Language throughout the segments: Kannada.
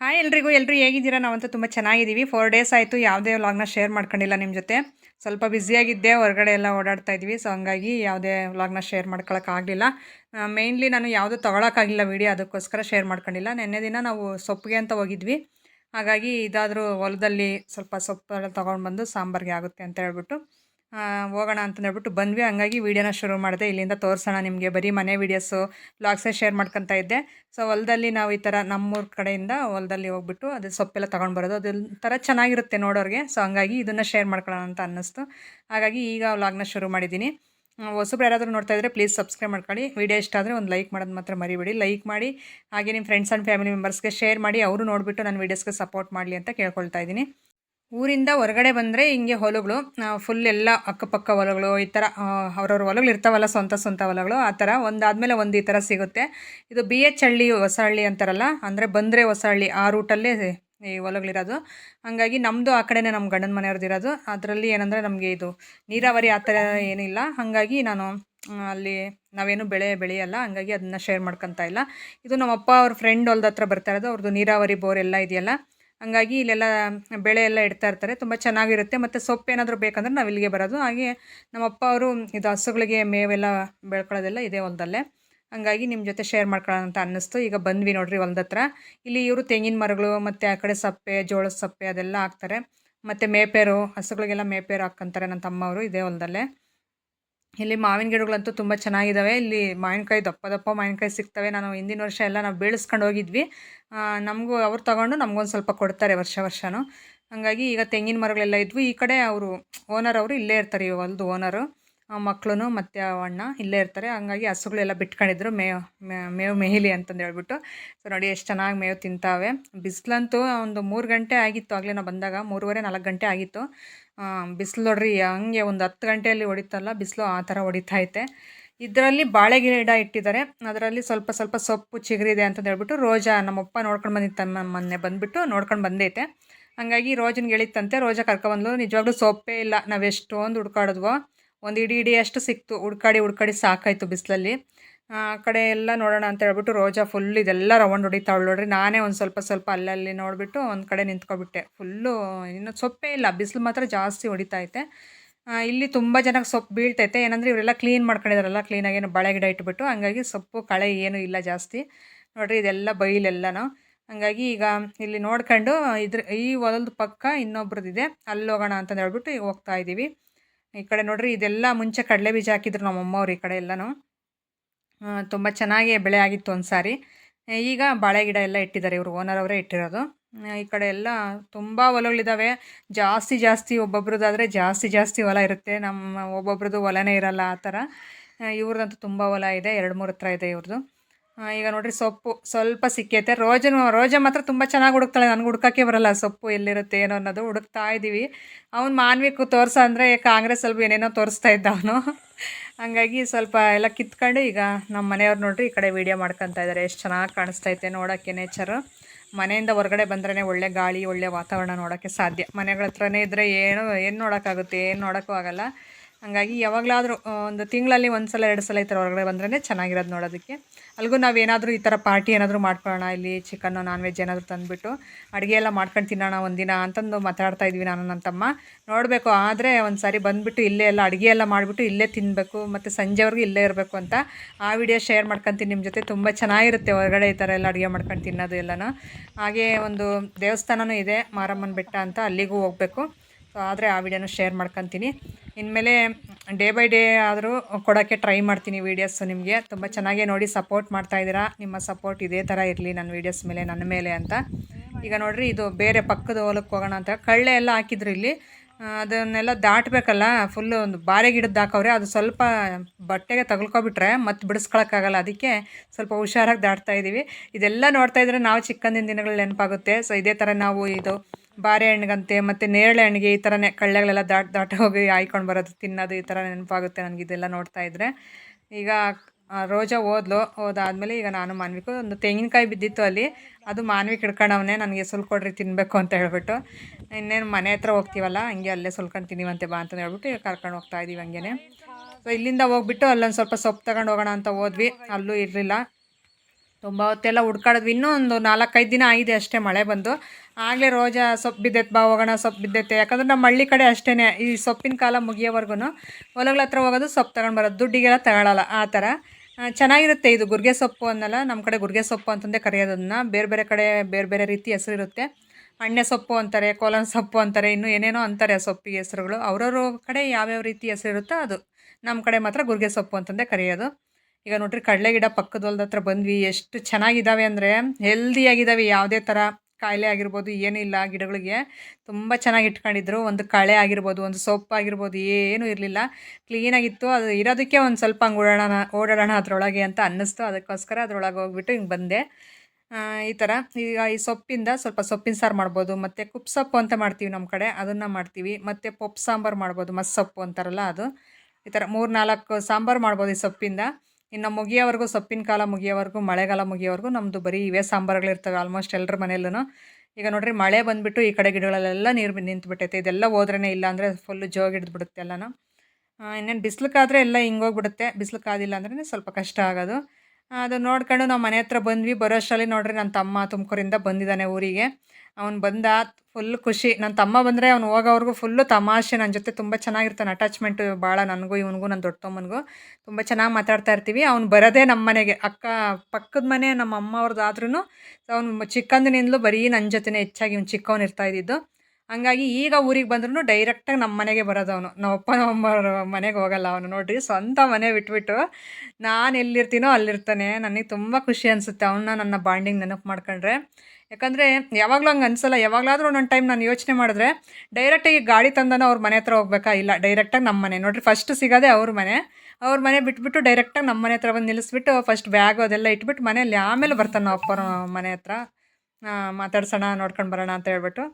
ಹಾಯ್ ಎಲ್ರಿಗೂ ಎಲ್ಲರೂ ಹೇಗಿದ್ದೀರಾ? ನಾವಂತೂ ತುಂಬ ಚೆನ್ನಾಗಿದ್ದೀವಿ. ಫೋರ್ ಡೇಸ್ ಆಯಿತು, ಯಾವುದೇ ವ್ಲಾಗ್ನ ಶೇರ್ ಮಾಡ್ಕೊಂಡಿಲ್ಲ ನಿಮ್ಮ ಜೊತೆ. ಸ್ವಲ್ಪ ಬ್ಯುಸಿಯಾಗಿದ್ದೆ ಹೊರಗಡೆ ಎಲ್ಲ ಓಡಾಡ್ತಾ ಇದ್ವಿ. ಸೊ ಹಂಗಾಗಿ ಯಾವುದೇ ವ್ಲಾಗ್ನ ಶೇರ್ ಮಾಡ್ಕೊಳಕ್ಕಾಗಲಿಲ್ಲ ಮೇಯ್ನ್ಲಿ ನಾನು ಯಾವುದೂ ತೊಗೊಳಕ್ಕಾಗಿಲ್ಲ ವೀಡಿಯೋ ಅದಕ್ಕೋಸ್ಕರ ಶೇರ್ ಮಾಡ್ಕೊಂಡಿಲ್ಲ. ನಿನ್ನೆ ದಿನ ನಾವು ಸೊಪ್ಪಿಗೆ ಅಂತ ಹೋಗಿದ್ವಿ. ಹಾಗಾಗಿ ಇದಾದರೂ ಹೊಲದಲ್ಲಿ ಸ್ವಲ್ಪ ಸೊಪ್ಪೆಲ್ಲ ತೊಗೊಂಡು ಬಂದು ಸಾಂಬಾರಿಗೆ ಆಗುತ್ತೆ ಅಂತ ಹೇಳ್ಬಿಟ್ಟು. ಹೋಗೋಣ ಅಂತ ಹೇಳ್ಬಿಟ್ಟು ಬಂದ್ವಿ. ಹಂಗಾಗಿ ವೀಡಿಯೋನ ಶುರು ಮಾಡಿದೆ. ಇಲ್ಲಿಂದ ತೋರಿಸೋಣ ನಿಮಗೆ. ಬರೀ ಮನೆ ವೀಡಿಯೋಸು ವ್ಲಾಗ್ಸೇ ಶೇರ್ ಮಾಡ್ಕೊತಾ ಇದ್ದೆ. ಸೊ ಹೊಲದಲ್ಲಿ ನಾವು ಈ ಥರ ನಮ್ಮೂರ ಕಡೆಯಿಂದ ಹೊಲದಲ್ಲಿ ಹೋಗ್ಬಿಟ್ಟು ಅದು ಸೊಪ್ಪೆಲ್ಲ ತೊಗೊಂಡು ಬರೋದು. ಅದು ಥರ ಚೆನ್ನಾಗಿರುತ್ತೆ ನೋಡೋರಿಗೆ. ಸೊ ಹಂಗಾಗಿ ಇದನ್ನು ಶೇರ್ ಮಾಡ್ಕೊಳ್ಳೋಣ ಅಂತ ಅನ್ನಿಸ್ತು. ಹಾಗಾಗಿ ಈಗ ವ್ಲಾಗ್ನ ಶುರು ಮಾಡಿದ್ದೀನಿ. ಹೊಸಬ್ರು ಯಾರಾದರೂ ನೋಡ್ತಾ ಇದ್ದರೆ ಪ್ಲೀಸ್ ಸಬ್ಸ್ಕ್ರೈಬ್ ಮಾಡ್ಕೊಳ್ಳಿ. ವಿಡಿಯೋ ಇಷ್ಟ ಆದರೆ ಒಂದು ಲೈಕ್ ಮಾಡೋದು ಮಾತ್ರ ಮರಿಬೇಡಿ. ಲೈಕ್ ಮಾಡಿ, ಹಾಗೆ ನಿಮ್ಮ ಫ್ರೆಂಡ್ಸ್ ಆ್ಯಂಡ್ ಫ್ಯಾಮಿಲಿ ಮೆಂಬರ್ಸ್ಗೆ ಶೇರ್ ಮಾಡಿ, ಅವರು ನೋಡಿಬಿಟ್ಟು ನನ್ನ ವೀಡಿಯೋಸ್ಗೆ ಸಪೋರ್ಟ್ ಮಾಡಲಿ ಅಂತ ಕೇಳ್ಕೊಳ್ತಾ ಇದ್ದೀನಿ. ಊರಿಂದ ಹೊರಗಡೆ ಬಂದರೆ ಹಿಂಗೆ ಹೊಲಗಳು ಫುಲ್ ಎಲ್ಲ ಅಕ್ಕಪಕ್ಕ ಹೊಲಗಳು, ಈ ಥರ ಅವ್ರವ್ರ ಹೊಲಗಳು ಇರ್ತಾವಲ್ಲ, ಸ್ವಂತ ಸ್ವಂತ ಹೊಲಗಳು, ಆ ಥರ ಒಂದಾದಮೇಲೆ ಒಂದು ಈ ಥರ ಸಿಗುತ್ತೆ. ಇದು ಬಿ ಎಚ್ ಹಳ್ಳಿ ಹೊಸಹಳ್ಳಿ ಅಂತಾರಲ್ಲ, ಅಂದರೆ ಬಂದರೆ ಹೊಸಹಳ್ಳಿ, ಆ ರೂಟಲ್ಲೇ ಈ ಹೊಲಗಳಿರೋದು. ಹಾಗಾಗಿ ನಮ್ಮದು ಆ ಕಡೆನೇ ನಮ್ಮ ಗಂಡನ ಮನೆಯವ್ರದ್ದು ಇರೋದು. ಅದರಲ್ಲಿ ಏನಂದರೆ ನಮಗೆ ಇದು ನೀರಾವರಿ ಆ ಥರ ಏನಿಲ್ಲ. ಹಾಗಾಗಿ ನಾನು ಅಲ್ಲಿ ನಾವೇನು ಬೆಳೆ ಬೆಳೆಯಲ್ಲ, ಹಂಗಾಗಿ ಅದನ್ನ ಶೇರ್ ಮಾಡ್ಕೊತಾ ಇಲ್ಲ. ಇದು ನಮ್ಮಪ್ಪ ಅವ್ರ ಫ್ರೆಂಡ್ ಹೊಲ್ದ ಹತ್ರ ಬರ್ತಾ ಇರೋದು ಅವ್ರದ್ದು ನೀರಾವರಿ ಬೋರ್ ಎಲ್ಲ ಇದೆಯಲ್ಲ ಹಂಗಾಗಿ ಇಲ್ಲೆಲ್ಲ ಬೆಳೆ ಎಲ್ಲ ಇಡ್ತಾ ಇರ್ತಾರೆ. ತುಂಬ ಚೆನ್ನಾಗಿರುತ್ತೆ. ಮತ್ತು ಸೊಪ್ಪು ಏನಾದರೂ ಬೇಕಂದ್ರೆ ನಾವು ಇಲ್ಲಿಗೆ ಬರೋದು. ಹಾಗೆ ನಮ್ಮಪ್ಪ ಅವರು ಇದು ಹಸುಗಳಿಗೆ ಮೇವೆಲ್ಲ ಬೆಳ್ಕೊಳ್ಳೋದೆಲ್ಲ ಇದೇ ಹೊಲದಲ್ಲೇ. ಹಂಗಾಗಿ ನಿಮ್ಮ ಜೊತೆ ಶೇರ್ ಮಾಡ್ಕೊಳ್ಳೋಣ ಅಂತ ಅನ್ನಿಸ್ತು. ಈಗ ಬಂದ್ವಿ ನೋಡಿರಿ ಹೊಲ್ದ ಇಲ್ಲಿ ಇವರು ತೆಂಗಿನ ಮರಗಳು, ಮತ್ತು ಆ ಕಡೆ ಸಪ್ಪೆ, ಜೋಳದ ಸಪ್ಪೆ ಅದೆಲ್ಲ ಹಾಕ್ತಾರೆ. ಮತ್ತು ಮೇಪೇರು, ಹಸುಗಳಿಗೆಲ್ಲ ಮೇಪೇರು ಹಾಕ್ಕಂತಾರೆ ನನ್ನ ತಮ್ಮವರು ಇದೇ ಹೊಲದಲ್ಲೇ. ಇಲ್ಲಿ ಮಾವಿನ ಗಿಡಗಳಂತೂ ತುಂಬ ಚೆನ್ನಾಗಿದ್ದಾವೆ ಇಲ್ಲಿ ಮಾವಿನಕಾಯಿ ದಪ್ಪ ದಪ್ಪ ಮಾವಿನಕಾಯಿ ಸಿಗ್ತವೆ. ನಾನು ಹಿಂದಿನ ವರ್ಷ ಎಲ್ಲ ನಾವು ಬೆಳೆಸ್ಕೊಂಡು ಹೋಗಿದ್ವಿ. ನಮಗೂ ಅವ್ರು ತಗೊಂಡು ನಮಗೊಂದು ಸ್ವಲ್ಪ ಕೊಡ್ತಾರೆ ವರ್ಷ ವರ್ಷವೂ ಹಾಗಾಗಿ ಈಗ ತೆಂಗಿನ ಮರಗಳೆಲ್ಲ ಇದ್ವು. ಈ ಕಡೆ ಅವರು ಓನರ್ ಅವರು ಇಲ್ಲೇ ಇರ್ತಾರೆ, ಈ ಹೊಲ್ದು ಓನರು ಮಕ್ಕಳು ಮತ್ತು ಅಣ್ಣ ಇಲ್ಲೇ ಇರ್ತಾರೆ. ಹಂಗಾಗಿ ಹಸುಗಳೆಲ್ಲ ಬಿಟ್ಕೊಂಡಿದ್ರು. ಮೇವು ಮೇವು ಮೇಹಿಲಿ ಅಂತಂದು ಹೇಳ್ಬಿಟ್ಟು. ಸೊ ನೋಡಿ ಎಷ್ಟು ಚೆನ್ನಾಗಿ ಮೇವು ತಿಂತಾವೆ. ಬಿಸಿಲಂತೂ ಒಂದು ಮೂರು ಗಂಟೆ ಆಗಿತ್ತು. ಆಗಲೇ ನಾವು ಬಂದಾಗ ಮೂರುವರೆ ನಾಲ್ಕು ಗಂಟೆ ಆಗಿತ್ತು. ಬಿಸಿಲು ನೋಡ್ರಿ, ಹಂಗೆ ಒಂದು ಹತ್ತು ಗಂಟೆಯಲ್ಲಿ ಹೊಡಿತಲ್ಲ, ಬಿಸಿಲು ಆ ಥರ ಹೊಡಿತಾ ಐತೆ. ಇದರಲ್ಲಿ ಬಾಳೆ ಗಿಡ ಇಟ್ಟಿದ್ದಾರೆ. ಅದರಲ್ಲಿ ಸ್ವಲ್ಪ ಸ್ವಲ್ಪ ಸೊಪ್ಪು ಚಿಗುರಿದೆ ಅಂತ ಹೇಳ್ಬಿಟ್ಟು ರೋಜಾ ನಮ್ಮಪ್ಪ ನೋಡ್ಕೊಂಡು ಬಂದಿತ್ತು ಮೊನ್ನೆ ಬಂದುಬಿಟ್ಟು ನೋಡ್ಕೊಂಡು ಬಂದೈತೆ. ಹಂಗಾಗಿ ರೋಜನ್ಗೆ ಗೆಳಿತಂತೆ ರೋಜಾ ಕರ್ಕೊಬಂದ್ಲು. ನಿಜವಾಗ್ಲೂ ಸೊಪ್ಪೇ ಇಲ್ಲ. ನಾವು ಎಷ್ಟೊಂದು ಹುಡ್ಕಾಡಿದ್ವೋ. ಒಂದು ಇಡೀ ಇಡೀ ಅಷ್ಟು ಸಿಕ್ತು. ಹುಡ್ಕಾಡಿ ಹುಡ್ಕಾಡಿ ಸಾಕಾಯಿತು ಬಿಸಿಲಲ್ಲಿ. ಆ ಕಡೆ ಎಲ್ಲ ನೋಡೋಣ ಅಂತ ಹೇಳ್ಬಿಟ್ಟು ರೋಜಾ ಫುಲ್ ಇದೆಲ್ಲ ರೌಂಡ್ ಹೊಡಿತಾವಳು ನೋಡ್ರಿ. ನಾನೇ ಒಂದು ಸ್ವಲ್ಪ ಸ್ವಲ್ಪ ಅಲ್ಲಲ್ಲಿ ನೋಡಿಬಿಟ್ಟು ಒಂದು ಕಡೆ ನಿಂತ್ಕೊಬಿಟ್ಟೆ. ಫುಲ್ಲು ಇನ್ನು ಸೊಪ್ಪೇ ಇಲ್ಲ, ಬಿಸಿಲು ಮಾತ್ರ ಜಾಸ್ತಿ ಹೊಡಿತಾ ಐತೆ. ಇಲ್ಲಿ ತುಂಬ ಜನಕ್ಕೆ ಸೊಪ್ಪು ಬೀಳ್ತೈತೆ. ಏನಂದರೆ ಇವರೆಲ್ಲ ಕ್ಲೀನ್ ಮಾಡ್ಕೊಂಡಿದಾರಲ್ಲ ಕ್ಲೀನಾಗಿ ಏನು ಬಾಳೆ ಗಿಡ ಇಟ್ಬಿಟ್ಟು. ಹಂಗಾಗಿ ಸೊಪ್ಪು ಕಳೆ ಏನೂ ಇಲ್ಲ ಜಾಸ್ತಿ. ನೋಡ್ರಿ ಇದೆಲ್ಲ ಬೈಲೆಲ್ಲನೂ. ಹಂಗಾಗಿ ಈಗ ಇಲ್ಲಿ ನೋಡ್ಕೊಂಡು ಇದ್ರ ಈ ಹೊಲದ ಪಕ್ಕ ಇನ್ನೊಬ್ರದ್ದಿದೆ ಅಲ್ಲಿ ಹೋಗೋಣ ಅಂತಂದು ಹೇಳ್ಬಿಟ್ಟು ಹೋಗ್ತಾ ಇದ್ದೀವಿ ಈ ಕಡೆ ನೋಡ್ರಿ ಇದೆಲ್ಲ ಮುಂಚೆ ಕಡಲೆ ಬೀಜ ಹಾಕಿದ್ರು ನಮ್ಮ ಅಮ್ಮವ್ರು ಈ ಕಡೆ ಎಲ್ಲನೂ. ತುಂಬ ಚೆನ್ನಾಗಿ ಬೆಳೆ ಆಗಿತ್ತು ಒಂದು ಸಾರಿ ಈಗ ಬಾಳೆ ಗಿಡ ಎಲ್ಲ ಇಟ್ಟಿದ್ದಾರೆ ಇವರು ಓನರ್ ಅವರೇ ಇಟ್ಟಿರೋದು. ಈ ಕಡೆ ಎಲ್ಲ ತುಂಬ ಹೊಲಗಳಿದ್ದಾವೆ ಜಾಸ್ತಿ ಜಾಸ್ತಿ ಒಬ್ಬೊಬ್ರದ್ದಾದರೆ ಜಾಸ್ತಿ ಜಾಸ್ತಿ ಹೊಲ ಇರುತ್ತೆ. ನಮ್ಮ ಒಬ್ಬೊಬ್ರದ್ದು ಹೊಲನೇ ಇರಲ್ಲ ಆ ಥರ. ಇವ್ರದ್ದಂತೂ ತುಂಬ ಹೊಲ ಇದೆ, ಎರಡು ಮೂರು ಹತ್ರ ಇದೆ ಇವ್ರದ್ದು. ಈಗ ನೋಡ್ರಿ ಸೊಪ್ಪು ಸ್ವಲ್ಪ ಸಿಕ್ಕೈತೆ. ರೋಜನು ರೋಜ ಮಾತ್ರ ತುಂಬ ಚೆನ್ನಾಗಿ ಹುಡುಕ್ತಾಳೆ. ನನಗೆ ಹುಡುಕಕ್ಕೆ ಬರಲ್ಲ ಸೊಪ್ಪು ಎಲ್ಲಿರುತ್ತೆ ಏನೋ ಅನ್ನೋದು ಹುಡುಕ್ತಾ ಇದ್ದೀವಿ ಅವ್ನು ಮಾನ್ವಿಕ್ ತೋರ್ಸ ಅಂದರೆ ಕಾಂಗ್ರೆಸ್ ಸ್ವಲ್ಪ ಏನೇನೋ ತೋರಿಸ್ತಾ ಇದ್ದ ಅವನು. ಹಂಗಾಗಿ ಸ್ವಲ್ಪ ಎಲ್ಲ ಕಿತ್ಕೊಂಡು ಈಗ ನಮ್ಮ ಮನೆಯವ್ರು ನೋಡ್ರಿ ಈ ಕಡೆ ವೀಡಿಯೋ ಮಾಡ್ಕೊತಾ ಇದ್ದಾರೆ ಎಷ್ಟು ಚೆನ್ನಾಗಿ ಕಾಣಿಸ್ತೈತೆ ನೋಡೋಕ್ಕೆ ನೇಚರು ಮನೆಯಿಂದ ಹೊರಗಡೆ ಬಂದ್ರೇ ಒಳ್ಳೆ ಗಾಳಿ, ಒಳ್ಳೆ ವಾತಾವರಣ ನೋಡೋಕ್ಕೆ ಸಾಧ್ಯ. ಮನೆಗಳ ಹತ್ರನೇ ಇದ್ದರೆ ಏನು ಏನು ನೋಡೋಕ್ಕಾಗುತ್ತೆ, ಏನು ನೋಡೋಕ್ಕೂ ಆಗಲ್ಲ. ಹಂಗಾಗಿ ಯಾವಾಗಲಾದರೂ ಒಂದು ತಿಂಗಳಲ್ಲಿ ಒಂದು ಸಲ ಎರಡು ಸಲ ಈ ಥರ ಹೊರಗಡೆ ಬಂದ್ರೇ ಚೆನ್ನಾಗಿರೋದು ನೋಡೋದಕ್ಕೆ. ಅಲ್ಲಿಗೂ ನಾವೇನಾದರೂ ಈ ಥರ ಪಾರ್ಟಿ ಏನಾದರೂ ಮಾಡ್ಕೊಳ್ಳೋಣ, ಇಲ್ಲಿ ಚಿಕನ್ನು ನಾನ್ ವೆಜ್ ಏನಾದರೂ ತಂದುಬಿಟ್ಟು, ಅಡುಗೆ ಎಲ್ಲ ಮಾಡ್ಕೊಂಡು ತಿನ್ನೋಣ ಒಂದಿನ ಅಂತಂದು ಮಾತಾಡ್ತಾ ಇದ್ವಿ ನಾನು ನನ್ನ ತಮ್ಮ. ನೋಡಬೇಕು, ಆದರೆ ಒಂದು ಸಾರಿ ಬಂದುಬಿಟ್ಟು ಇಲ್ಲೇ ಎಲ್ಲ ಅಡುಗೆ ಎಲ್ಲ ಮಾಡಿಬಿಟ್ಟು ಇಲ್ಲೇ ತಿನ್ನಬೇಕು ಮತ್ತು ಸಂಜೆವರೆಗೂ ಇಲ್ಲೇ ಇರಬೇಕು ಅಂತ ಆ ವಿಡಿಯೋ ಶೇರ್ ಮಾಡ್ಕೊತೀನಿ ನಿಮ್ಮ ಜೊತೆ ತುಂಬ ಚೆನ್ನಾಗಿರುತ್ತೆ ಹೊರಗಡೆ ಈ ಥರ ಎಲ್ಲ ಅಡುಗೆ ಮಾಡ್ಕೊಂಡು ತಿನ್ನೋದು ಎಲ್ಲನೂ. ಹಾಗೆ ಒಂದು ದೇವಸ್ಥಾನವೂ ಇದೆ, ಮಾರಮ್ಮನ ಬೆಟ್ಟ ಅಂತ ಅಲ್ಲಿಗೂ ಹೋಗಬೇಕು. ಸೊ ಆದರೆ ಆ ವಿಡಿಯೋನ ಶೇರ್ ಮಾಡ್ಕೊತೀನಿ. ಇನ್ಮೇಲೆ ಡೇ ಬೈ ಡೇ ಆದರೂ ಕೊಡೋಕ್ಕೆ ಟ್ರೈ ಮಾಡ್ತೀನಿ ವೀಡಿಯೋಸು ನಿಮಗೆ. ತುಂಬ ಚೆನ್ನಾಗೇ ನೋಡಿ ಸಪೋರ್ಟ್ ಮಾಡ್ತಾ ಇದ್ದೀರಾ? ನಿಮ್ಮ ಸಪೋರ್ಟ್ ಇದೇ ಥರ ಇರಲಿ ನನ್ನ ವೀಡಿಯೋಸ್ ಮೇಲೆ, ನನ್ನ ಮೇಲೆ ಅಂತ. ಈಗ ನೋಡಿರಿ, ಇದು ಬೇರೆ ಪಕ್ಕದ ಹೊಲಕ್ಕೆ ಹೋಗೋಣ ಅಂತ ಕಳ್ಳೆ ಎಲ್ಲ ಹಾಕಿದ್ರು ಇಲ್ಲಿ. ಅದನ್ನೆಲ್ಲ ದಾಟಬೇಕಲ್ಲ ಫುಲ್ಲು ಒಂದು ಬಾರೆ ಗಿಡದ ಹಾಕವ್ರೆ. ಅದು ಸ್ವಲ್ಪ ಬಟ್ಟೆಗೆ ತಗೊಳ್ಕೊಬಿಟ್ರೆ ಮತ್ತೆ ಬಿಡಿಸ್ಕೊಳಕ್ಕಾಗಲ್ಲ. ಅದಕ್ಕೆ ಸ್ವಲ್ಪ ಹುಷಾರಾಗಿ ದಾಟ್ತಾ ಇದ್ದೀವಿ ಇದೆಲ್ಲ ನೋಡ್ತಾ ಇದ್ರೆ ನಾವು ಚಿಕ್ಕಂದಿನ ದಿನಗಳು ನೆನಪಾಗುತ್ತೆ. ಸೊ ಇದೇ ಥರ ನಾವು ಇದು ಬಾರೆ ಹಣ್ಣಿಗಂತೆ ಮತ್ತು ನೇರಳೆ ಹಣ್ಣಿಗೆ ಈ ಥರನೇ ಕಳ್ಳೆಗಳೆಲ್ಲ ದಾಟ್ ದಾಟ ಹೋಗಿ ಆಯ್ಕೊಂಡು ಬರೋದು, ತಿನ್ನೋದು ಈ ಥರ ನೆನಪಾಗುತ್ತೆ ನನಗೆ ಇದೆಲ್ಲ ನೋಡ್ತಾ ಇದ್ದರೆ ಈಗ ರೋಜಾ ಓದ್ಲು ಓದಾದಮೇಲೆ ಈಗ ನಾನು ಮಾನ್ವಿಕು ಒಂದು ತೆಂಗಿನಕಾಯಿ ಬಿದ್ದಿತ್ತು ಅಲ್ಲಿ. ಅದು ಮಾನ್ವಿಕ್ ಹಿಡ್ಕೊಂಡವನೇ ನನಗೆ ಸುಲ್ಕೊಡ್ರಿ ತಿನ್ನಬೇಕು ಅಂತ ಹೇಳ್ಬಿಟ್ಟು. ಇನ್ನೇನು ಮನೆ ಹತ್ರ ಹೋಗ್ತೀವಲ್ಲ, ಹಂಗೆ ಅಲ್ಲೇ ಸುಲ್ಕೊಂಡು ತಿನ್ನಿವಂತೆ ಬಾ ಅಂತ ಹೇಳ್ಬಿಟ್ಟು ಈಗ ಕರ್ಕೊಂಡು ಹೋಗ್ತಾ ಇದೀವಿ ಹಂಗೆ ಸೊ ಇಲ್ಲಿಂದ ಹೋಗ್ಬಿಟ್ಟು ಅಲ್ಲೊಂದು ಸ್ವಲ್ಪ ಸೊಪ್ಪು ತಗೊಂಡು ಹೋಗೋಣ ಅಂತ ಹೋದ್ವಿ. ಅಲ್ಲೂ ಇರಲಿಲ್ಲ. ತುಂಬ ಹೊತ್ತೆಲ್ಲ ಹುಡ್ಕಾಡಿದ್ವಿ. ಇನ್ನೂ ಒಂದು ನಾಲ್ಕೈದು ದಿನ ಆಗಿದೆ ಅಷ್ಟೇ ಮಳೆ ಬಂದು. ಆಗಲೇ ರೋಜಾ ಸೊಪ್ಪು ಬಿದ್ದೈತೆ ಬಾ ಹೋಗೋಣ ಸೊಪ್ಪು ಬಿದ್ದೈತೆ. ಯಾಕಂದ್ರೆ ನಮ್ಮ ಹಳ್ಳಿ ಕಡೆ ಅಷ್ಟೇ ಈ ಸೊಪ್ಪಿನ ಕಾಲ ಮುಗಿಯೋವರೆಗೂ ಹೊಲಗಳ ಹತ್ರ ಹೋಗೋದು ಸೊಪ್ಪು ತಗೊಂಡು ಬರೋದು, ದುಡ್ಡಿಗೆಲ್ಲ ತಗೊಳ್ಳಲ್ಲ ಆ ಥರ. ಚೆನ್ನಾಗಿರುತ್ತೆ ಇದು ಗುರ್ಗೆ ಸೊಪ್ಪು ಅನ್ನಲ್ಲ, ನಮ್ಮ ಕಡೆ ಗುರ್ಗೆ ಸೊಪ್ಪು ಅಂತಂದೇ ಕರೆಯೋದನ್ನ. ಬೇರೆ ಬೇರೆ ಕಡೆ ಬೇರೆ ಬೇರೆ ರೀತಿ ಹೆಸರಿರುತ್ತೆ. ಅಣ್ಣೆ ಸೊಪ್ಪು ಅಂತಾರೆ ಕೋಲನ್ ಸೊಪ್ಪು ಅಂತಾರೆ, ಇನ್ನೂ ಏನೇನೋ ಅಂತಾರೆ ಆ ಸೊಪ್ಪಿಗೆ ಹೆಸರುಗಳು. ಅವ್ರವ್ರ ಕಡೆ ಯಾವ್ಯಾವ ರೀತಿ ಹೆಸರಿರುತ್ತೋ ಅದು. ನಮ್ಮ ಕಡೆ ಮಾತ್ರ ಗುರ್ಗೆ ಸೊಪ್ಪು ಅಂತಂದೇ ಕರೆಯೋದು. ಈಗ ನೋಡ್ರಿ ಕಡಲೆ ಗಿಡ ಪಕ್ಕದ ಹೊಲ್ದ ಹತ್ರ ಬಂದ್ವಿ. ಎಷ್ಟು ಚೆನ್ನಾಗಿದ್ದಾವೆ ಅಂದರೆ ಹೆಲ್ದಿಯಾಗಿದ್ದಾವೆ ಯಾವುದೇ ಥರ ಕಾಯಿಲೆ ಆಗಿರ್ಬೋದು ಇಲ್ಲ ಗಿಡಗಳಿಗೆ. ತುಂಬ ಚೆನ್ನಾಗಿ ಇಟ್ಕೊಂಡಿದ್ರು. ಒಂದು ಕಳೆ ಆಗಿರ್ಬೋದು, ಒಂದು ಸೊಪ್ಪು ಆಗಿರ್ಬೋದು, ಏನೂ ಇರಲಿಲ್ಲ. ಕ್ಲೀನಾಗಿತ್ತು ಅದು ಇರೋದಕ್ಕೆ ಒಂದು ಸ್ವಲ್ಪ ಹಂಗೆ ಓಡಾಡೋಣ ಓಡಾಡೋಣ ಅದರೊಳಗೆ ಅಂತ ಅನ್ನಿಸ್ತು. ಅದಕ್ಕೋಸ್ಕರ ಅದರೊಳಗೆ ಹೋಗ್ಬಿಟ್ಟು ಹಿಂಗೆ ಬಂದೆ. ಈ ಥರ ಈಗ ಈ ಸೊಪ್ಪಿಂದ ಸ್ವಲ್ಪ ಸೊಪ್ಪಿನ ಸಾರು ಮಾಡ್ಬೋದು. ಮತ್ತು ಕುಪ್ಸೊಪ್ಪು ಅಂತ ಮಾಡ್ತೀವಿ ನಮ್ಮ ಕಡೆ. ಅದನ್ನು ಮಾಡ್ತೀವಿ. ಮತ್ತು ಪೊಪ್ಪು ಸಾಂಬಾರು ಮಾಡ್ಬೋದು. ಮಸ್ಸೊಪ್ಪು ಅಂತಾರಲ್ಲ ಅದು. ಈ ಥರ ಮೂರು ನಾಲ್ಕು ಸಾಂಬಾರು ಮಾಡ್ಬೋದು ಈ ಸೊಪ್ಪಿಂದ. ಇನ್ನು ಮುಗಿಯೋವರೆಗೂ, ಸೊಪ್ಪಿನ ಕಾಲ ಮುಗಿಯೋವರೆಗೂ, ಮಳೆಗಾಲ ಮುಗಿಯೋವರೆಗೂ ನಮ್ಮದು ಬರೀ ಇವೇ ಸಾಂಬಾರುಗಳಿರ್ತವೆ ಆಲ್ಮೋಸ್ಟ್ ಎಲ್ಲರ ಮನೆಯಲ್ಲೂ ಈಗ ನೋಡಿರಿ ಮಳೆ ಬಂದುಬಿಟ್ಟು ಈ ಕಡೆ ಗಿಡಗಳಲ್ಲೆಲ್ಲ ನೀರು ನಿಂತುಬಿಟ್ಟೈತೆ. ಇದೆಲ್ಲ ಹೋದ್ರೇ ಇಲ್ಲ ಅಂದರೆ ಫುಲ್ಲು ಜೋಗಿ ಹಿಡಿದ್ಬಿಡುತ್ತೆ ಎಲ್ಲನೂ. ಇನ್ನೇನು ಬಿಸಿಲಕ್ಕಾದರೆ ಎಲ್ಲ ಹಿಂಗೋಗ್ಬಿಡುತ್ತೆ ಬಿಸಿಲಕ್ಕಾದಿಲ್ಲ ಅಂದ್ರೆ ಸ್ವಲ್ಪ ಕಷ್ಟ ಆಗೋದು. ಅದು ನೋಡ್ಕೊಂಡು ನಾವು ಮನೆ ಹತ್ರ ಬಂದ್ವಿ. ಬರೋ ಅಷ್ಟರಲ್ಲಿ ನೋಡ್ರಿ ನನ್ನ ತಮ್ಮ ತುಮಕೂರಿಂದ ಬಂದಿದ್ದಾನೆ ಊರಿಗೆ. ಅವ್ನು ಬಂದ ಫುಲ್ ಖುಷಿ. ನನ್ನ ತಮ್ಮ ಬಂದರೆ ಅವ್ನು ಹೋಗೋವ್ರಿಗೂ ಫುಲ್ಲು ತಮಾಷೆ. ನನ್ನ ಜೊತೆ ತುಂಬ ಚೆನ್ನಾಗಿರ್ತಾನೆ. ಅಟ್ಯಾಚ್ಮೆಂಟು ಭಾಳ ನನಗೂ, ಇವನಿಗೂ ನನ್ನ ದೊಡ್ಡ ತಮ್ಮನಿಗೂ ತುಂಬ ಚೆನ್ನಾಗಿ ಮಾತಾಡ್ತಾ ಇರ್ತೀವಿ. ಅವ್ನು ಬರೋದೇ ನಮ್ಮ ಮನೆಗೆ. ಅಕ್ಕ ಪಕ್ಕದ ಮನೆ ನಮ್ಮ ಅಮ್ಮ ಅವ್ರದ್ದು ಆದ್ರೂ ಅವ್ನು ಚಿಕ್ಕಂದಿನಿಂದಲೂ ಬರೀ ನನ್ನ ಜೊತೆ ಹೆಚ್ಚಾಗಿ ಇವ್ನು ಚಿಕ್ಕವನು ಇರ್ತಾ ಇದ್ದಿದ್ದು. ಹಂಗಾಗಿ ಈಗ ಊರಿಗೆ ಬಂದ್ರೂ ಡೈರೆಕ್ಟಾಗಿ ನಮ್ಮ ಮನೆಗೆ ಬರೋದು ಅವನು. ನಮ್ಮ ಅಪ್ಪ ನಮ್ಮ ಮನೆಗೆ ಹೋಗಲ್ಲ ಅವನು. ನೋಡಿರಿ ಸ್ವಂತ ಮನೆ ಬಿಟ್ಬಿಟ್ಟು ನಾನು ಎಲ್ಲಿರ್ತೀನೋ ಅಲ್ಲಿರ್ತಾನೆ. ನನಗೆ ತುಂಬ ಖುಷಿ ಅನಿಸುತ್ತೆ ಅವನ್ನ ನನ್ನ ಬಾಂಡಿಂಗ್ ನೆನಪು ಮಾಡ್ಕೊಂಡ್ರೆ. ಯಾಕಂದರೆ ಯಾವಾಗಲೂ ಹಂಗೆ ಅನಿಸಲ್ಲ. ಯಾವಾಗಲಾದರೂ ಒಂದೊಂದು ಟೈಮ್ ನಾನು ಯೋಚನೆ ಮಾಡಿದ್ರೆ ಡೈರೆಕ್ಟಾಗಿ ಗಾಡಿ ತಂದನ ಅವ್ರ ಮನೆ ಹತ್ರ ಹೋಗ್ಬೇಕಾ? ಇಲ್ಲ ಡೈರೆಕ್ಟಾಗಿ ನಮ್ಮ ಮನೆ. ನೋಡಿರಿ ಫಸ್ಟ್ ಸಿಗೋದೇ ಅವ್ರ ಮನೆ. ಅವ್ರ ಮನೆ ಬಿಟ್ಬಿಟ್ಟು ಡೈರೆಕ್ಟಾಗಿ ನಮ್ಮ ಮನೆ ಹತ್ರ ಬಂದು ನಿಲ್ಲಿಸ್ಬಿಟ್ಟು ಫಸ್ಟ್ ಬ್ಯಾಗು ಅದೆಲ್ಲ ಇಟ್ಬಿಟ್ಟು ಮನೆಯಲ್ಲಿ ಆಮೇಲೆ ಬರ್ತಾನೆ ಅಪ್ಪನ ಮನೆ ಹತ್ರ. ಮಾತಾಡ್ಸೋಣ, ನೋಡ್ಕೊಂಡು ಬರೋಣ ಅಂತ ಹೇಳ್ಬಿಟ್ಟು.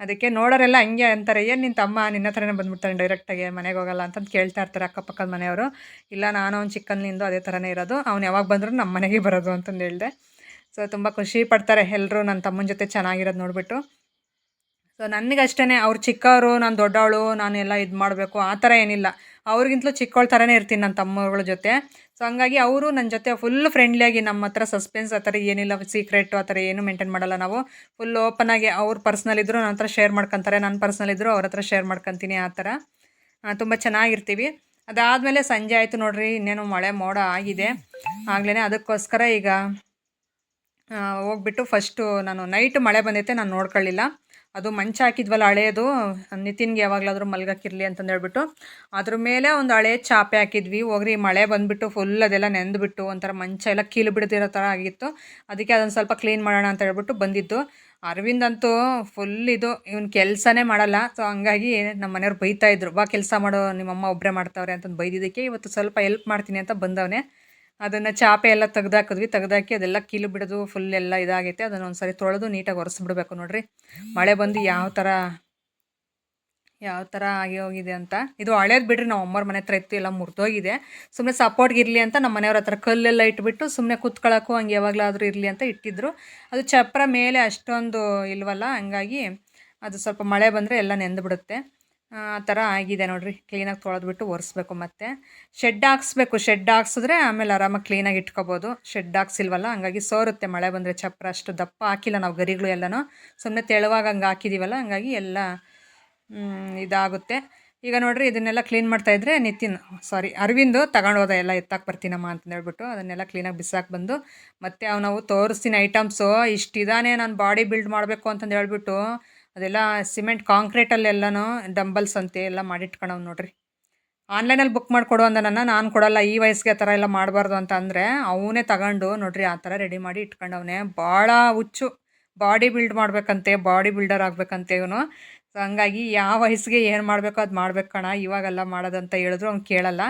ಅದಕ್ಕೆ ನೋಡೋರೆಲ್ಲ ಹಂಗೆ ಅಂತಾರೆ, ಏನು ನಿನ್ನ ತಮ್ಮ ನಿನ್ನ ಹತ್ರನೇ ಬಂದ್ಬಿಡ್ತಾನೆ ಡೈರೆಕ್ಟಾಗಿ ಮನೆಗೆ ಹೋಗಲ್ಲ ಅಂತಂದು ಕೇಳ್ತಾ ಇರ್ತಾರೆ ಅಕ್ಕಪಕ್ಕದ ಮನೆಯವರು. ಇಲ್ಲ, ನಾನು ಅವ್ನು ಚಿಕ್ಕನ್ನಿಂದ ಅದೇ ಥರನೇ ಇರೋದು, ಅವ್ನು ಯಾವಾಗ ಬಂದರೂ ನಮ್ಮ ಮನೆಗೆ ಬರೋದು ಅಂತಂದು ಹೇಳಿದೆ. ಸೊ ತುಂಬ ಖುಷಿ ಪಡ್ತಾರೆ ಎಲ್ಲರೂ ನನ್ನ ತಮ್ಮನ ಜೊತೆ ಚೆನ್ನಾಗಿರೋದು ನೋಡಿಬಿಟ್ಟು. ಸೊ ನನಗಷ್ಟೇ ಅವ್ರು ಚಿಕ್ಕವರು, ನಾನು ದೊಡ್ಡವಳು ನಾನು ಎಲ್ಲ ಇದು ಮಾಡಬೇಕು, ಆ ಥರ ಏನಿಲ್ಲ. ಅವ್ರಿಗಿಂತಲೂ ಚಿಕ್ಕವಳ ಥರನೇ ಇರ್ತೀನಿ ನನ್ನ ತಮ್ಮಗಳ ಜೊತೆ. ಸೊ ಹಂಗಾಗಿ ಅವರು ನನ್ನ ಜೊತೆ ಫುಲ್ ಫ್ರೆಂಡ್ಲಿಯಾಗಿ ನಮ್ಮ ಹತ್ರ ಸಸ್ಪೆನ್ಸ್ ಆ ಥರ ಏನಿಲ್ಲ ಸೀಕ್ರೆಟ್ ಆ ಥರ ಏನು ಮೇಂಟೈನ್ ಮಾಡಲ್ಲ ನಾವು. ಫುಲ್ ಓಪನಾಗಿ ಅವ್ರ ಪರ್ಸ್ನಲ್ ಇದ್ದರೂ ನನ್ನ ಹತ್ರ ಶೇರ್ ಮಾಡ್ಕೊತಾರೆ ನನ್ನ ಪರ್ಸ್ನಲ್ ಇದ್ದರೂ ಅವ್ರ ಹತ್ರ ಶೇರ್ ಮಾಡ್ಕೊತೀನಿ ಆ ಥರ. ತುಂಬ ಚೆನ್ನಾಗಿರ್ತೀವಿ. ಅದಾದಮೇಲೆ ಸಂಜೆ ಆಯಿತು ನೋಡ್ರಿ, ಇನ್ನೇನು ಮಳೆ ಮೋಡ ಆಗಿದೆ. ಆಗ್ಲೇ ಅದಕ್ಕೋಸ್ಕರ ಈಗ ಹೋಗ್ಬಿಟ್ಟು ಫಸ್ಟು ನಾನು ನೈಟ್ ಮಳೆ ಬಂದೈತೆ, ನಾನು ನೋಡ್ಕೊಳ್ಳಿಲ್ಲ. ಅದು ಮಂಚ ಹಾಕಿದ್ವಲ್ಲ ಹಳೆಯದು ನಿತಿನ್ಗೆ ಯಾವಾಗಲಾದರೂ ಮಲ್ಗಕ್ಕಿರಲಿ ಅಂತಂದು ಹೇಳ್ಬಿಟ್ಟು. ಅದ್ರ ಮೇಲೆ ಒಂದು ಹಳೆ ಚಾಪೆ ಹಾಕಿದ್ವಿ. ಹೋಗ್ರಿ, ಮಳೆ ಬಂದುಬಿಟ್ಟು ಫುಲ್ ಅದೆಲ್ಲ ನೆಂದುಬಿಟ್ಟು ಒಂಥರ ಮಂಚ ಎಲ್ಲ ಕೀಲು ಬಿಡ್ದಿರೋ ಥರ ಆಗಿತ್ತು. ಅದಕ್ಕೆ ಅದೊಂದು ಸ್ವಲ್ಪ ಕ್ಲೀನ್ ಮಾಡೋಣ ಅಂತ ಹೇಳ್ಬಿಟ್ಟು ಬಂದಿದ್ದು. ಅರವಿಂದ್ ಅಂತೂ ಫುಲ್ ಇದು, ಇವ್ನ ಕೆಲಸನೇ ಮಾಡಲ್ಲ. ಸೊ ಹಂಗಾಗಿ ನಮ್ಮ ಮನೆಯವ್ರು ಬೈತಾ ಇದ್ರು, ಬಾ, ಕೆಲಸ ಮಾಡೋ, ನಿಮ್ಮಮ್ಮ ಒಬ್ಬರೇ ಮಾಡ್ತಾವ್ರೆ ಅಂತಂದು ಬೈದಿದ್ದಕ್ಕೆ ಇವತ್ತು ಸ್ವಲ್ಪ ಹೆಲ್ಪ್ ಮಾಡ್ತೀನಿ ಅಂತ ಬಂದವನೇ. ಅದನ್ನು ಚಾಪೆ ಎಲ್ಲ ತೆಗ್ದಾಕಿದ್ವಿ. ತೆಗ್ದಾಕಿ ಅದೆಲ್ಲ ಕೀಲು ಬಿಡೋದು ಫುಲ್ ಎಲ್ಲ ಇದಾಗೈತೆ. ಅದನ್ನು ಒಂದು ಸರಿ ತೊಳೆದು ನೀಟಾಗಿ ಒರೆಸ್ಬಿಡ್ಬೇಕು ನೋಡ್ರಿ. ಮಳೆ ಬಂದು ಯಾವ ಥರ ಯಾವ ಥರ ಆಗಿ ಹೋಗಿದೆ ಅಂತ. ಇದು ಹಳೇದು ಬಿಡ್ರಿ, ನಾವು ಅಮ್ಮರ ಮನೆ ಹತ್ರ ಇತ್ತು, ಎಲ್ಲ ಮುರಿದೋಗಿದೆ. ಸುಮ್ಮನೆ ಸಪೋರ್ಟ್ಗೆ ಇರಲಿ ಅಂತ ನಮ್ಮ ಮನೆಯವ್ರ ಹತ್ರ ಕಲ್ಲೆಲ್ಲ ಇಟ್ಬಿಟ್ಟು ಸುಮ್ಮನೆ ಕೂತ್ಕೊಳ್ಳೋಕ್ಕೂ ಹಂಗೆ ಯಾವಾಗಲಾದರೂ ಇರಲಿ ಅಂತ ಇಟ್ಟಿದ್ರು. ಅದು ಚಪ್ರ ಮೇಲೆ ಅಷ್ಟೊಂದು ಇಲ್ವಲ್ಲ, ಹಂಗಾಗಿ ಅದು ಸ್ವಲ್ಪ ಮಳೆ ಬಂದರೆ ಎಲ್ಲ ನೆಂದು ಬಿಡುತ್ತೆ ಆ ಥರ ಆಗಿದೆ ನೋಡ್ರಿ. ಕ್ಲೀನಾಗಿ ತೊಳೆದ್ಬಿಟ್ಟು ಒರೆಸ್ಬೇಕು ಮತ್ತೆ. ಶೆಡ್ ಹಾಕ್ಸ್ಬೇಕು. ಶೆಡ್ ಹಾಕ್ಸಿದ್ರೆ ಆಮೇಲೆ ಆರಾಮಾಗಿ ಕ್ಲೀನಾಗಿ ಇಟ್ಕೋಬೋದು. ಶೆಡ್ ಹಾಕ್ಸಿಲ್ವಲ್ಲ? ಹಂಗಾಗಿ ಸೋರುತ್ತೆ. ಮಳೆ ಬಂದರೆ ಚಪ್ಪರ ಅಷ್ಟು ದಪ್ಪ ಹಾಕಿಲ್ಲ ನಾವು ಗರಿಗಳು ಎಲ್ಲನೂ. ಸುಮ್ಮನೆ ತೆಳುವಾಗ ಹಂಗೆ ಹಾಕಿದ್ದೀವಲ್ಲ ಹಂಗಾಗಿ ಎಲ್ಲ ಇದಾಗುತ್ತೆ. ಈಗ ನೋಡಿರಿ ಇದನ್ನೆಲ್ಲ ಕ್ಲೀನ್ ಮಾಡ್ತಾ ಇದ್ರೆ ನಿತಿನ್ ಸಾರಿ ಅರವಿಂದ್ ತಗೊಂಡು ಹೋದ ಎಲ್ಲ ಎತ್ತಾಕ್ ಬರ್ತೀನಮ್ಮ ಅಂತ ಹೇಳ್ಬಿಟ್ಟು ಅದನ್ನೆಲ್ಲ ಕ್ಲೀನಾಗಿ ಬಿಸಾಕಿ ಬಂದು ಮತ್ತೆ ಅವು ನಾವು ತೋರಿಸ್ತೀನಿ ಐಟಮ್ಸು ಇಷ್ಟಿದಾನೆ ನಾನು ಬಾಡಿ ಬಿಲ್ಡ್ ಮಾಡಬೇಕು ಅಂತಂದು ಹೇಳ್ಬಿಟ್ಟು ಅದೆಲ್ಲ ಸಿಮೆಂಟ್ ಕಾಂಕ್ರೀಟಲ್ಲೆಲ್ಲನೂ ಡಂಬಲ್ಸ್ ಅಂತೆ ಎಲ್ಲ ಮಾಡಿಟ್ಕೊಳವ್ ನೋಡ್ರಿ. ಆನ್ಲೈನಲ್ಲಿ ಬುಕ್ ಮಾಡಿಕೊಡು ಅಂದ ನನ್ನ ನಾನು ಕೊಡಲ್ಲ, ಈ ವಯಸ್ಸಿಗೆ ಆ ಥರ ಎಲ್ಲ ಮಾಡಬಾರ್ದು ಅಂತ ಅಂದರೆ ಅವನೇ ತಗೊಂಡು ನೋಡ್ರಿ ಆ ಥರ ರೆಡಿ ಮಾಡಿ ಇಟ್ಕೊಂಡವನೆ. ಭಾಳ ಹುಚ್ಚು. ಬಾಡಿ ಬಿಲ್ಡ್ ಮಾಡಬೇಕಂತೆ, ಬಾಡಿ ಬಿಲ್ಡರ್ ಆಗಬೇಕಂತೆ ಇವನು. ಸೊ ಹಂಗಾಗಿ ಯಾವ ವಯಸ್ಸಿಗೆ ಏನು ಮಾಡಬೇಕೋ ಅದು ಮಾಡ್ಬೇಕು ಕಣ ಇವಾಗೆಲ್ಲ ಮಾಡೋದಂತ ಹೇಳಿದ್ರು ಅವ್ನು ಕೇಳಲ್ಲ.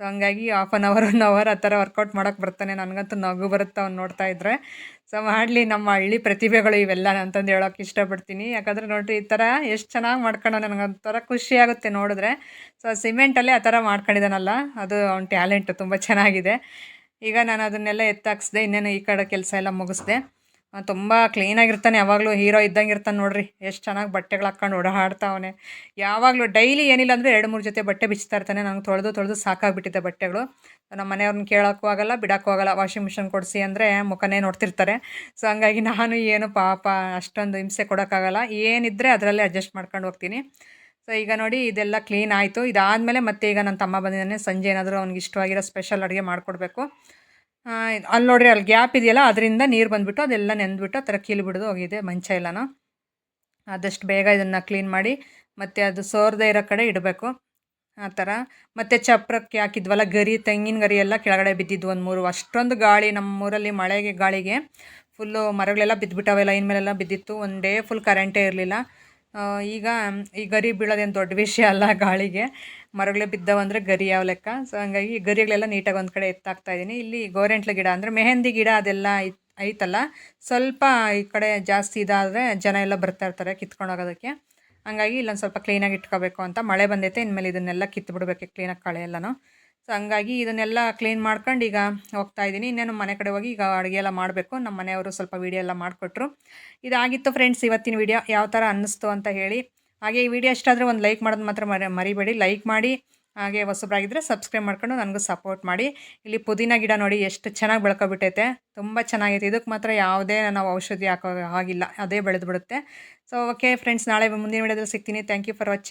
ಸೊ ಹಂಗಾಗಿ half an hour one hour ಆ ಥರ ವರ್ಕೌಟ್ ಮಾಡೋಕ್ಕೆ ಬರ್ತಾನೆ. ನನಗಂತೂ ನಗು ಬರುತ್ತೆ ಅವ್ನು ನೋಡ್ತಾ ಇದ್ರೆ. ಸೊ ಮಾಡಲಿ, ನಮ್ಮ ಹಳ್ಳಿ ಪ್ರತಿಭೆಗಳು ಇವೆಲ್ಲ ಅಂತಂದು ಹೇಳೋಕೆ ಇಷ್ಟಪಡ್ತೀನಿ. ಯಾಕಂದರೆ ನೋಡ್ರಿ, ಈ ಥರ ಎಷ್ಟು ಚೆನ್ನಾಗಿ ಮಾಡ್ಕೊಂಡು ನನಗೊಂಥರ ಖುಷಿ ಆಗುತ್ತೆ ನೋಡಿದ್ರೆ. ಸೊ ಸಿಮೆಂಟಲ್ಲೇ ಆ ಥರ ಮಾಡ್ಕೊಂಡಿದ್ದಾನಲ್ಲ, ಅದು ಅವ್ನ ಟ್ಯಾಲೆಂಟ್ ತುಂಬ ಚೆನ್ನಾಗಿದೆ. ಈಗ ನಾನು ಅದನ್ನೆಲ್ಲ ಎತ್ತಾಕ್ಸಿದೆ, ಇನ್ನೇನು ಈ ಕಡೆ ಕೆಲಸ ಎಲ್ಲ ಮುಗಿಸ್ದೆ. ತುಂಬ ಕ್ಲೀನಾಗಿರ್ತಾನೆ ಯಾವಾಗಲೂ ಹೀರೋ ಇದ್ದಂಗೆ ಇರ್ತಾನೆ ನೋಡ್ರಿ. ಎಷ್ಟು ಚೆನ್ನಾಗಿ ಬಟ್ಟೆಗಳು ಹಾಕ್ಕೊಂಡು ಓಡಾಡ್ತಾವನೆ ಯಾವಾಗಲೂ ಡೈಲಿ ಏನಿಲ್ಲ ಅಂದರೆ ಎರಡು, ಮೂರು ಜೊತೆ ಬಟ್ಟೆ ಬಿಚ್ತಾ ಇರ್ತಾನೆ. ನಂಗೆ ತೊಳೆದು ತೊಳೆದು ಸಾಕಾಗ್ಬಿಟ್ಟಿದೆ ಬಟ್ಟೆಗಳು. ನಮ್ಮ ಮನೆಯವ್ರನ್ನ ಕೇಳೋಕ್ಕೂ ಆಗಲ್ಲ, ಬಿಡೋಕ್ಕೂ ಆಗಲ್ಲ. ವಾಷಿಂಗ್ ಮಿಷಿನ್ ಕೊಡಿಸಿ ಅಂದರೆ ಮುಖನೇ ನೋಡ್ತಿರ್ತಾರೆ. ಸೊ ಹಂಗಾಗಿ ನಾನು ಏನು ಪಾಪ ಅಷ್ಟೊಂದು ಹಿಂಸೆ ಕೊಡೋಕ್ಕಾಗಲ್ಲ. ಏನಿದ್ರೆ ಅದರಲ್ಲೇ ಅಡ್ಜಸ್ಟ್ ಮಾಡ್ಕೊಂಡು ಹೋಗ್ತೀನಿ. ಸೊ ಈಗ ನೋಡಿ, ಇದೆಲ್ಲ ಕ್ಲೀನ್ ಆಯಿತು. ಇದಾದಮೇಲೆ ಮತ್ತೆ ಈಗ ನನ್ನ ತಮ್ಮ ಬಂದಿದ್ದಾನೆ. ಸಂಜೆ ಏನಾದರೂ ಅವ್ನಿಗೆ ಇಷ್ಟವಾಗಿರೋ ಸ್ಪೆಷಲ್ ಅಡುಗೆ ಮಾಡಿಕೊಡ್ಬೇಕು. ಅಲ್ಲಿ ನೋಡ್ರಿ ಅಲ್ಲಿ ಗ್ಯಾಪ್ ಇದೆಯಲ್ಲ, ಅದರಿಂದ ನೀರು ಬಂದುಬಿಟ್ಟು ಅದೆಲ್ಲ ನೆಂದ್ಬಿಟ್ಟು ಆ ಥರ ಕೀಲು ಬಿಡೋದು ಹೋಗಿದೆ ಮಂಚ ಎಲ್ಲನೂ. ಆದಷ್ಟು ಬೇಗ ಇದನ್ನು ಕ್ಲೀನ್ ಮಾಡಿ, ಮತ್ತು ಅದು ಸೋರದೆ ಇರೋ ಕಡೆ ಇಡಬೇಕು. ಆ ಥರ. ಮತ್ತು ಚಪ್ರಕ್ಕೆ ಹಾಕಿದ್ವಲ್ಲ, ಗರಿ, ತೆಂಗಿನ ಗರಿ ಎಲ್ಲ ಕೆಳಗಡೆ ಬಿದ್ದಿದ್ದು ಒಂದು ಮೂರು. ಅಷ್ಟೊಂದು ಗಾಳಿ ನಮ್ಮ ಊರಲ್ಲಿ ಮಳೆಗೆ ಗಾಳಿಗೆ ಫುಲ್ಲು ಮರಗಳೆಲ್ಲ ಬಿದ್ದುಬಿಟ್ಟವೆ ಲೈನ್ ಮೇಲೆಲ್ಲ ಬಿದ್ದಿತ್ತು. ಒನ್ ಡೇ ಫುಲ್ ಕರೆಂಟೇ ಇರಲಿಲ್ಲ. ಈಗ ಈ ಗರಿ ಬೀಳೋದೇನು ದೊಡ್ಡ ವಿಷಯ ಅಲ್ಲ ಗಾಳಿಗೆ. ಮರಗಳೇ ಬಿದ್ದವಂದರೆ ಗರಿ ಯಾವ ಲೆಕ್ಕ? ಸೊ ಹಂಗಾಗಿ ಗರಿಗಳೆಲ್ಲ ನೀಟಾಗಿ ಒಂದು ಕಡೆ ಎತ್ತಾಕ್ತಾ ಇದ್ದೀನಿ ಇಲ್ಲಿ ಗೋರೆಂಟ್ಲ ಗಿಡ ಅಂದರೆ ಮೆಹಂದಿ ಗಿಡ ಅದೆಲ್ಲ ಐತಲ್ಲ? ಸ್ವಲ್ಪ ಈ ಕಡೆ ಜಾಸ್ತಿ ಇದಾದರೆ ಜನ ಎಲ್ಲ ಬರ್ತಾ ಇರ್ತಾರೆ ಕಿತ್ಕೊಂಡು ಹೋಗೋದಕ್ಕೆ. ಹಂಗಾಗಿ ಇಲ್ಲೊಂದು ಸ್ವಲ್ಪ ಕ್ಲೀನಾಗಿ ಇಟ್ಕೋಬೇಕು ಅಂತ ಮಳೆ ಬಂದೈತೆ, ಇನ್ಮೇಲೆ ಇದನ್ನೆಲ್ಲ ಕಿತ್ತು ಬಿಡಬೇಕು ಕ್ಲೀನಾಗಿ ಕಳೆ ಎಲ್ಲನೂ. ಸೊ ಹಂಗಾಗಿ ಇದನ್ನೆಲ್ಲ ಕ್ಲೀನ್ ಮಾಡ್ಕೊಂಡು ಈಗ ಹೋಗ್ತಾ ಇದ್ದೀನಿ ಇನ್ನೇನು ಮನೆ ಕಡೆ ಹೋಗಿ ಈಗ ಅಡುಗೆ ಎಲ್ಲ ಮಾಡಬೇಕು. ನಮ್ಮ ಮನೆಯವರು ಸ್ವಲ್ಪ ವೀಡಿಯೋ ಎಲ್ಲ ಮಾಡಿಕೊಟ್ರು. ಇದಾಗಿತ್ತು ಫ್ರೆಂಡ್ಸ್ ಇವತ್ತಿನ ವಿಡಿಯೋ ಯಾವ ಥರ ಅನ್ನಿಸ್ತು ಅಂತ ಹೇಳಿ. ಹಾಗೆ ಈ ವಿಡಿಯೋ ಇಷ್ಟಾದರೆ ಒಂದು ಲೈಕ್ ಮಾಡೋದು ಮಾತ್ರ ಮರಿ, ಮರಿಬೇಡಿ. ಲೈಕ್ ಮಾಡಿ, ಹಾಗೆ ಹೊಸಬ್ರಾಗಿದ್ದರೆ ಸಬ್ಸ್ಕ್ರೈಬ್ ಮಾಡ್ಕೊಂಡು ನನಗೂ ಸಪೋರ್ಟ್ ಮಾಡಿ. ಇಲ್ಲಿ ಪುದೀನ ಗಿಡ ನೋಡಿ ಎಷ್ಟು ಚೆನ್ನಾಗಿ ಬೆಳ್ಕೊಬಿಟ್ಟೈತೆ. ತುಂಬ ಚೆನ್ನಾಗೈತೆ. ಇದಕ್ಕೆ ಮಾತ್ರ ಯಾವುದೇ ನಾವು ಔಷಧಿ ಹಾಕೋ ಆಗಿಲ್ಲ ಅದೇ ಬೆಳೆದು ಬಿಡುತ್ತೆ ಸೊ ಓಕೆ ಫ್ರೆಂಡ್ಸ್ ನಾಳೆ ಮುಂದಿನ ವಿಡಿಯೋದಲ್ಲಿ ಸಿಗ್ತೀನಿ. Thank you for watching